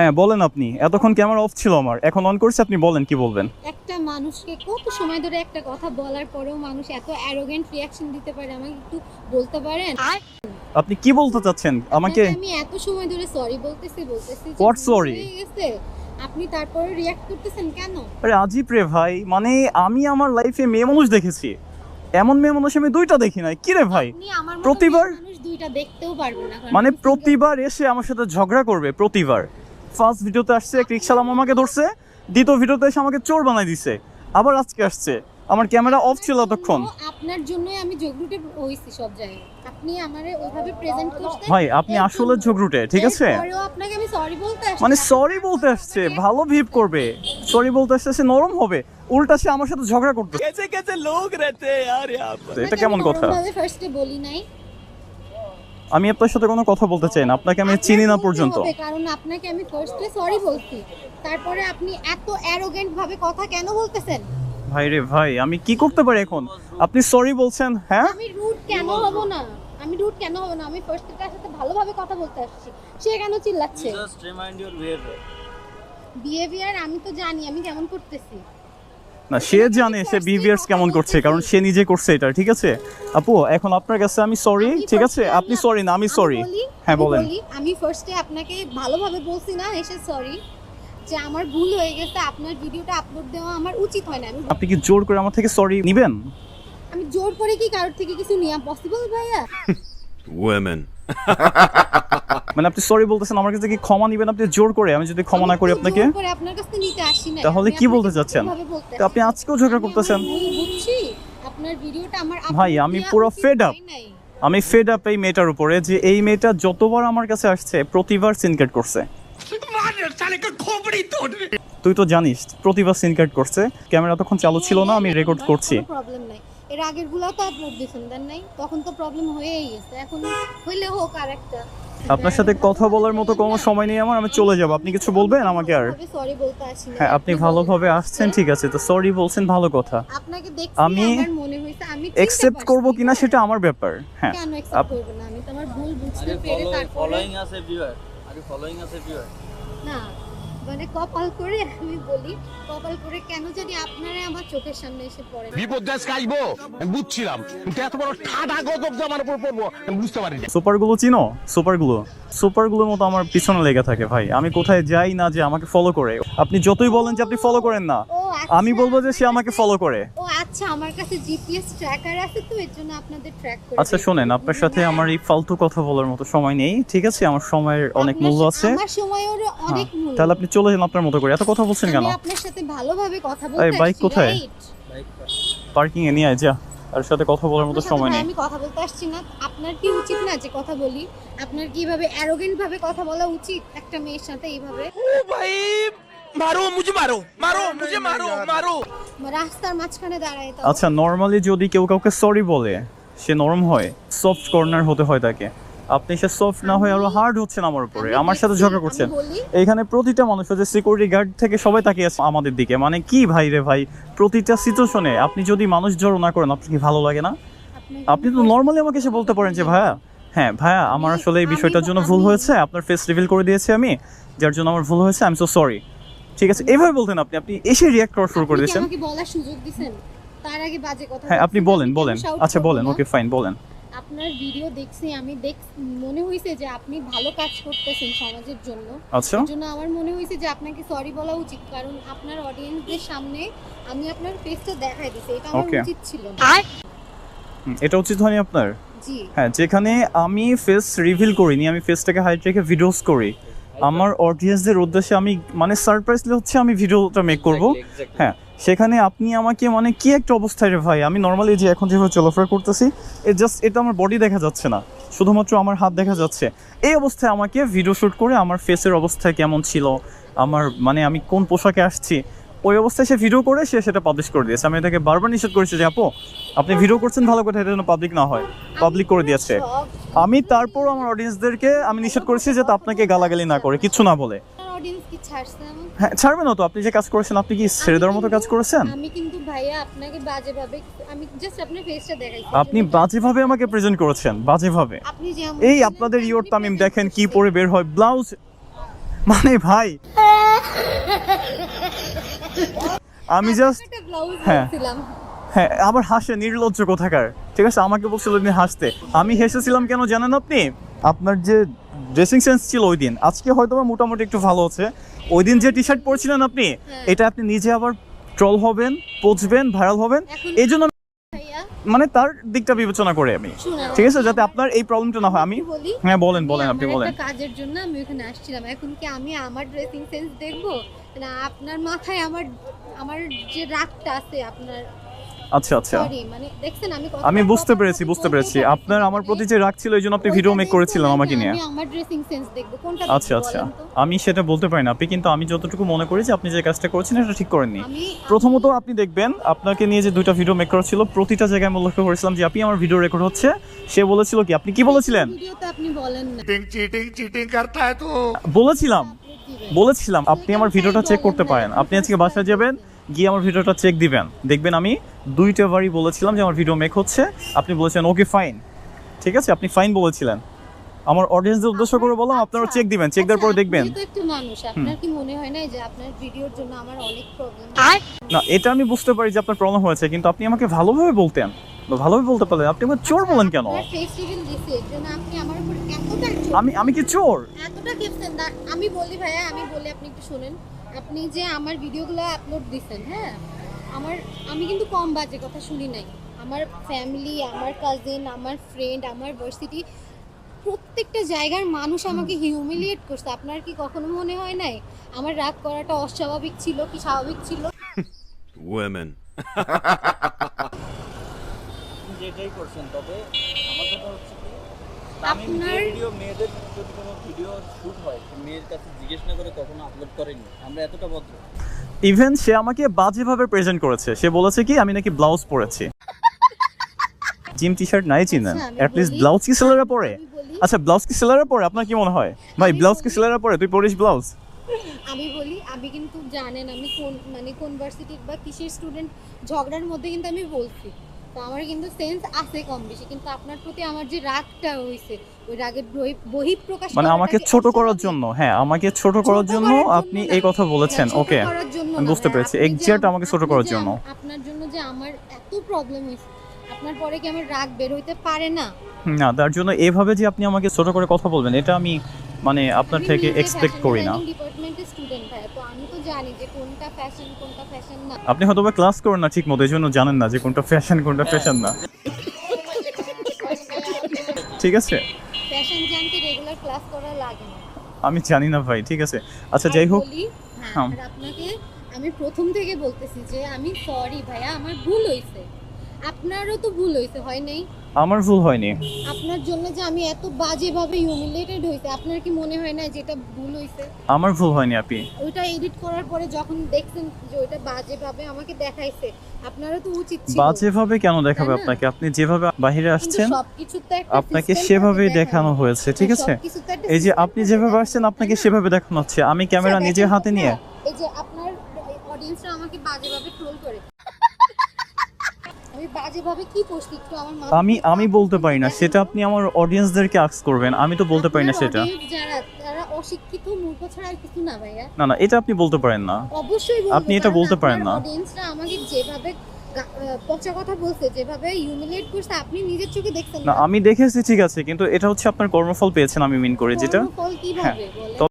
হ্যাঁ বলেন আপনি। এতক্ষণ ক্যামেরা অফ ছিল আমার? এখন অন করছে আপনি বলেন কি বলবেন? একটা মানুষকে কত সময় ধরে একটা কথা বলার পরেও মানুষ এত অ্যারোগেন্ট রিয়াকশন দিতে পারে আমাকে একটু বলতে পারেন? আপনি কি বলতে চাচ্ছেন? আমাকে আমি এত সময় ধরে সরি বলতেছি বলতেছি যে What ভুল sorry? হয়ে গেছে। আপনি তারপরে রিয়াক্ট করতেছেন কেন? আরে আজিব রে ভাই মানে আমি আমার লাইফে মেয়ে মানুষ দেখেছি। এমন মেয়ে মানুষ আমি দুইটা দেখি নাই। কি রে ভাই? আমার প্রতিবার- মানুষ দুইটা দেখতেও পারবেন না মানে প্রতিবার এসে আমার সাথে ঝগড়া করবে প্রতিবার। ফার্স্ট ভিডিওতে আসছে এক রিক্সালাম আমাকে ধরছে দ্বিতীয় ভিডিওতে এসে আমাকে চোর বানাই দিছে। আবার আজকে আসছে। আমার ক্যামেরা অফ ছিল তখন আপনার জন্যই আমি জগরুটে হইছি সব জায়গায়। আপনি আমারে ওইভাবে প্রেজেন্ট করতে ভাই আপনি আসলে জগরুটে ঠিক আছে? আপনাকে আমি সরি বলতে আসছি মানে সরি বলতে আসছে ভালো ভিপ করবে। সরি বলতে আসছে সে নরম হবে। উল্টা সে আমার সাথে ঝগড়া করতে কেসে কেসে লোক রেতে আরে আর এটা কেমন কথা? আমি ফার্স্টে বলি নাই আমি আপনার সাথে কোনো কথা বলতে চাই না। আপনাকে আমি চিনি না পর্যন্ত। কারণ আপনাকে আমি ফার্স্টে সরি বলছি। তারপরে আপনি এত অ্যারোগেন্ট ভাবে কথা কেন বলতেছেন? ভাই রে ভাই আমি কি করতে পারি এখন? আপনি সরি বলছেন হ্যাঁ? আমি রুট কেন হব না? আমি রুট কেন হব না? আমি ফার্স্টে তার সাথে ভালোভাবে কথা বলতে আসছি। সে কেন চিল্লাচ্ছে? Just remind your behavior. Behaviour আমি তো জানি আমি কেমন করতেছি? না সে জানে সে বিহেভিয়ার্স কেমন করছে কারণ সে নিজে করছে এটা ঠিক আছে? আপু এখন আপনার কাছে আমি সরি ঠিক আছে? আপনি সরি না আমি সরি হ্যাঁ বলেন। আমি ফার্স্টে আপনাকে ভালোভাবে বলছি না এসে সরি যে আমার ভুল হয়ে গেছে আপনার ভিডিওটা আপলোড দেওয়া আমার উচিত হয় না আপনি কি জোর করে আমার থেকে সরি নেবেন? আমি জোর করে কি কারোর থেকে কিছু নেওয়া পসিবল ভাইয়া? Women. মানে আপনি সরি বলতেছেন আমার কাছে কি ক্ষমা নিবেন? আপনি জোর করে আমি যদি ক্ষমা না করি আপনাকে? তাহলে কি বলতে চাচ্ছেন? তো আপনি আজকেও ঝগড়া করতেছেন। বুঝছি আপনার ভিডিওটা আমার ভাই, আমি পুরো ফেড নাই। আমি ফেড আপ এই মেয়েটার উপরে যে এই মেয়েটা যতবার আমার কাছে আসছে প্রতিবার সিনকাট করছে। তুই তো জানিস প্রতিবার সিনকাট করছে। ক্যামেরা তখন চালু ছিল না আমি রেকর্ড করছি কোনো প্রবলেম নাই। এর আগেরগুলো তো আপলোড দিয়েছেন দেন নাই? তখন তো প্রবলেম হয়েই গেছে। এখন হইলে হোক আর একটা। আপনার সাথে কথা বলার মতো কোনো সময় নেই আমার আমি চলে যাব। আপনি কিছু বলবেন আমাকে আর? সরি বলতে আসি না হ্যাঁ আপনি ভালোভাবে আসছেন ঠিক আছে। তো সরি বলছেন ভালো কথা। আপনাকে দেখছি আমি আমার মনে হইছে আমি পারছি। করব কিনা সেটা আমার ব্যাপার। হ্যাঁ। কেন একসেপ্ট করব না? আমি তো আমার ভুল বুঝতে পেরে তারপরে us everywhere are you following us everywhere না মানে কপাল করে আমি বলি কপাল করে কেন জানি আপনারা আমার চোখের সামনে এসে পড়ে বিপদদাস বিপদ দেশ কাইবো? আমি বুঝছিলাম। কিন্তু এত বড় ঠাডা গজব যে আমার উপর পড়ব আমি বুঝতে পারিনি। সুপারগুলো চিনো? সুপারগুলো সুপারগুলো? সুপারগুলোর মতো আমার পিছনে লেগে থাকে ভাই। আমি কোথায় যাই না যে আমাকে ফলো করে? আপনি যতই বলেন যে আপনি ফলো করেন না। আচ্ছা, আমি বলব যে সে আমাকে ফলো করে। ও আচ্ছা আমার কাছে জিপিএস ট্র্যাকার আছে তো এর জন্য আপনাদের ট্র্যাক করে আচ্ছা শুনেন আপনার সাথে হ্যাঁ। আমার এই ফালতু কথা বলার মতো সময় নেই ঠিক আছে? আমার সময়ের অনেক মূল্য আছে। আমার সময়ের অনেক হ্যাঁ, মূল্য। তাহলে আপনি চলে যান আপনার মতো করে। এত কথা বলছেন কেন? আপনার সাথে ভালোভাবে কথা বলতে এই বাইক কোথায়? পার্কিং এ নিয়ে আয় যা। আর সাথে কথা বলার মতো সময় নেই। আমি কথা বলতে আসছি না। আপনার কি উচিত না যে কথা বলি? আপনার কীভাবে অ্যারোগেন্ট ভাবে কথা বলা উচিত একটা মেয়ের সাথে এইভাবে? ও ভাই মারো মুঝে মারো মারো মুঝে মারো মারো। রাস্তার মাঝখানে দাঁড়ায় তো আচ্ছা নর্মালি যদি কেউ কাউকে সরি বলে সে নরম হয় সফট কর্নার হতে হয় তাকে। আপনি সে সফট না হয়ে আরও হার্ড হচ্ছেন আমার উপরে। আমার সাথে ঝগড়া করছেন। এখানে প্রতিটা মানুষ হচ্ছে সিকিউরিটি গার্ড থেকে সবাই তাকিয়ে আছে আমাদের দিকে। মানে কি ভাই রে ভাই? প্রতিটা সিচুয়েশনে আপনি যদি মানুষ জড়ো না করেন আপনি কি ভালো লাগে না? আপনি- আপনি তো নর্মালি আমাকে এসে বলতে পারেন যে ভাইয়া হ্যাঁ ভাইয়া আমার আসলে এই বিষয়টার জন্য ভুল হয়েছে আপনার ফেস রিভিল করে দিয়েছি আমি। যার জন্য আমার ভুল হয়েছে আই এম সো সরি ঠিক আছে এভাবে বলতেন আপনি আপনি এসে রিয়াক্ট করা শুরু করে দিয়েছেন? আমাকে বলার সুযোগ দিছেন? তার আগে বাজে কথা হ্যাঁ আপনি বলেন বলেন। আচ্ছা বলেন ওকে ফাইন বলেন। আপনার ভিডিও দেখছি আমি দেখ মনে হয়েছে যে আপনি ভালো কাজ করতেছেন সমাজের জন্য। আচ্ছা। জন্য আমার মনে হয়েছে যে আপনাকে সরি বলা উচিত কারণ আপনার অডিয়েন্সদের সামনে আমি আপনার ফেসটা দেখাই দিছি এটা আমার. উচিত ছিল না। এটা উচিত হয়নি আপনার? জি। হ্যাঁ যেখানে আমি ফেস রিভিল করিনি আমি ফেসটাকে হাইট রেখে ভিডিওস করি আমার অডিয়েন্সদের উদ্দেশ্যে আমি মানে সারপ্রাইজলি হচ্ছে আমি ভিডিওটা মেক করব. হ্যাঁ সেখানে আপনি আমাকে মানে কি একটা অবস্থায় রে ভাই? আমি নর্মালি যে এখন যেভাবে চলাফেরা করতেছি এ জাস্ট এটা আমার বডি দেখা যাচ্ছে না। শুধুমাত্র আমার হাত দেখা যাচ্ছে। এই অবস্থায় আমাকে ভিডিও শ্যুট করে আমার ফেসের অবস্থা কেমন ছিল? আমার মানে আমি কোন পোশাকে আসছি? ওই অবস্থায় সে ভিডিও করে সে সেটা পাবলিশ করে দিয়েছে। আমি এটাকে বারবার নিষেধ করেছি যে আপু আপনি ভিডিও করছেন ভালো কথা এটা যেন পাবলিক না হয়। পাবলিক করে দিয়েছে। আমি তারপর আমার অডিয়েন্সদেরকে আমি নিষেধ করেছি যাতে আপনাকে গালাগালি না করে কিছু না বলে? হ্যাঁ ছাড়বে না তো? আপনি যে কাজ করেছেন আপনি কি ছেড়ে দেওয়ার মতো কাজ করেছেন? আমি কিন্তু ভাইয়া আপনাকে বাজে ভাবে আমি জাস্ট আপনার ফেসটা দেখাইছি। আপনি বাজেভাবে আমাকে প্রেজেন্ট করেছেন বাজেভাবে। আপনি যেমন এই আপনাদের ইয়র তামিম দেখেন কি পরে বের হয়। ব্লাউজ মানে ভাই। আমি জাস্ট হ্যাঁ। হ্যাঁ আবার হাসে নির্লজ্জ কোথাকার? ঠিক আছে আমাকে বলছিল দিন হাসতে। আমি হেসেছিলাম কেন জানেন আপনি? আপনার যে ড্রেসিং সেন্স ছিল ওই দিন। আজকে হয়তো মোটামুটি একটু ভালো আছে। ওই দিন যে টি শার্ট পরছিলেন আপনি হ্যাঁ। এটা আপনি নিজে আবার ট্রল হবেন পচবেন ভাইরাল হবেন। এই জন্য মানে তার দিকটা বিবেচনা করে আমি। ঠিক আছে যাতে আপনার এই প্রবলেমটা না হয়। আমি হ্যাঁ বলেন বলেন আপনি বলেন। কাজের জন্য আমি ওখানে আসছিলাম। এখন কি আমি আমার ড্রেসিং সেন্স দেখব? না আপনার মাথায় আমার আমার যে রাগটা আছে আপনার আচ্ছা আচ্ছা। মানে দেখছেন আমি আমি বুঝতে পেরেছি বুঝতে পেরেছি। আপনার আমার প্রতি যে রাগ ছিল এইজন্য আপনি ভিডিও মেক করেছিলেন আমাকে নিয়ে। আমি আমার ড্রেসিং সেন্স দেখব। কোনটা আচ্ছা আচ্ছা। আমি সেটা বলতে পারি না। আপনি কিন্তু আমি যতটুকু মনে করি যে আপনি যে কাজটা করেছেন সেটা ঠিক করেননি। প্রথমত আপনি দেখবেন আপনাকে নিয়ে যে দুইটা ভিডিও মেক করা ছিল প্রতিটা জায়গায় আমি লক্ষ্য করেছিলাম যে আপনি আমার ভিডিও রেকর্ড হচ্ছে। সে বলেছিল কি? আপনি কি বলেছিলেন? ভিডিওতে আপনি বলেন না। চিটিং চিটিং করতা হ্যায় তো। বলেছিলাম। বলেছিলাম আপনি আমার ভিডিওটা চেক করতে পারেন। আপনি আজকে বাসায় যাবেন গিয়ে আমার ভিডিওটা চেক দিবেন। দেখবেন আমি দুইটা বারই বলেছিলাম যে আমার ভিডিও মেক হচ্ছে। আপনি বলেছেন ওকে ফাইন ঠিক আছে? আপনি ফাইন বলেছিলেন। আমার অডিয়েন্সদের উদ্দেশ্য করে বললাম আপনারা চেক দিবেন। চেক দেওয়ার পরে আচ্ছা, দেখবেন। আপনি তো মানুষ আপনার কি মনে হয় না যে আপনার ভিডিওর জন্য আমার অনেক প্রবলেম না এটা আমি বুঝতে পারি যে আপনার প্রবলেম হয়েছে কিন্তু আপনি আমাকে ভালোভাবে বলতেন। বা ভালোভাবে বলতে পারলেন আপনি আমার চোর বলেন কেন? আমি আমি কি চোর? এতটা খেপছেন না আমি বলি ভাইয়া আমি বলি আপনি একটু শুনেন। আপনি যে আমার ভিডিওগুলো আপলোড দিছেন হ্যাঁ? আমার আমি কিন্তু কম বাজে কথা শুনি নাই। আমার ফ্যামিলি আমার কাজিন আমার ফ্রেন্ড আমার ভার্সিটি প্রত্যেকটা জায়গার মানুষ আমাকে হিউমিলিয়েট করছে। আপনার কি কখনো মনে হয় নাই? আমার রাগ করাটা অস্বাভাবিক ছিল কি স্বাভাবিক ছিল? Women. যেটাই করছেন তবে আমার কথা হচ্ছে আপনার- ভিডিও মেয়েদের যদি কোনো ভিডিও শুট হয় মেয়ের কাছে জিজ্ঞেস না করে কখনো আপলোড করেনি আমরা এতটা ভদ্র। ইভেন সে আমাকে বাজেভাবে প্রেজেন্ট করেছে। সে বলেছে কি আমি নাকি ব্লাউজ পরেছি। জিম টি শার্ট নাই চিনেন অ্যাটলিস্ট ব্লাউজ কি সেলারে পরে? আচ্ছা ব্লাউজ কি সেলারে পরে? আপনার কি মনে হয়? ভাই ব্লাউজ কি বলি- সেলারে পরে? তুই পরিস ব্লাউজ আমি বলি আমি কিন্তু জানেন আমি কোন মানে কোন ভার্সিটির বা কিসের স্টুডেন্ট ঝগড়ার মধ্যে কিন্তু আমি বলছি। তো আমার কিন্তু সেন্স আছে কম বেশি কিন্তু আপনার প্রতি আমার যে রাগটা হয়েছে ওই রাগের বহি- বহিঃপ্রকাশ মানে আমাকে ছোট করার জন্য হ্যাঁ আমাকে ছোট করার জন্য আপনি এই কথা বলেছেন ওকে আমি বুঝতে পেরেছি। আম- আমাকে ছোট করার জন্য। আপনার জন্য যে আমার এত প্রবলেম হয়েছে আপনার পরে কি আমার রাগ বের হইতে পারে না না তার জন্য এভাবে যে আপনি আমাকে ছোট করে কথা বলবেন এটা আমি মানে আপনার থেকে এক্সপেক্ট করি না। আপনি হয়তো বা ক্লাস করেন না ঠিক মতো এই জন্য জানেন না যে কোনটা ফ্যাশন কোনটা ফ্যাশন না। ঠিক আছে? ফ্যাশন জানতে রেগুলার ক্লাস করা লাগে না। আমি জানি না ভাই ঠিক আছে। আচ্ছা যাই হোক। হ্যাঁ, হ্যাঁ। আপনাকে আমি প্রথম থেকে বলতেছি যে আমি সরি ভাইয়া আমার ভুল হয়েছে আপনারও তো ভুল হয়েছে হয় নাই? আমার ভুল হয়নি। আপনার জন্য যে আমি এত বাজেভাবে হিউমিলেটেড হয়েছে আপনার কি মনে হয় না যেটা ভুল হয়েছে? আমার ভুল হয়নি আপনি ওইটা এডিট করার পরে যখন দেখছেন যে ওইটা বাজেভাবে আমাকে দেখাইছে আপনারও তো উচিত ছিল। বাজেভাবে কেন দেখাবে আপনাকে? আপনি যেভাবে বাইরে আসছেন সবকিছুর তো একটা আপনাকে সেভাবেই দেখানো। হয়েছে ঠিক আছে? এই যে আপনি যেভাবে আসছেন আপনাকে সেভাবে দেখানো হচ্ছে। আমি ক্যামেরা নিজের হাতে নিয়ে। এই যে আপনার অডিয়েন্সরা আমাকে বাজেভাবে আমি আমি বলতে পারি না। সেটা আপনি আমার অডিয়েন্সদেরকে আক্স করবেন। আমি তো বলতে পারি না সেটা। audience যারা তারা অশিক্ষিত মূর্খ ছাড়া আর কিছু না ভাইয়া। না না এটা আপনি বলতে পারেন না। অবশ্যই আপনি এটা বলতে পারেন না। অডিয়েন্সরা আমাকে যেভাবে পচা কথা বলছে যেভাবে হিউমিলেট করছে আপনি নিজের চোখে দেখছেন না আমি দেখেছি ঠিক আছে কিন্তু এটা হচ্ছে আপনার কর্মফল পেয়েছেন আমি মিন করে যেটা কর্মফল কীভাবে?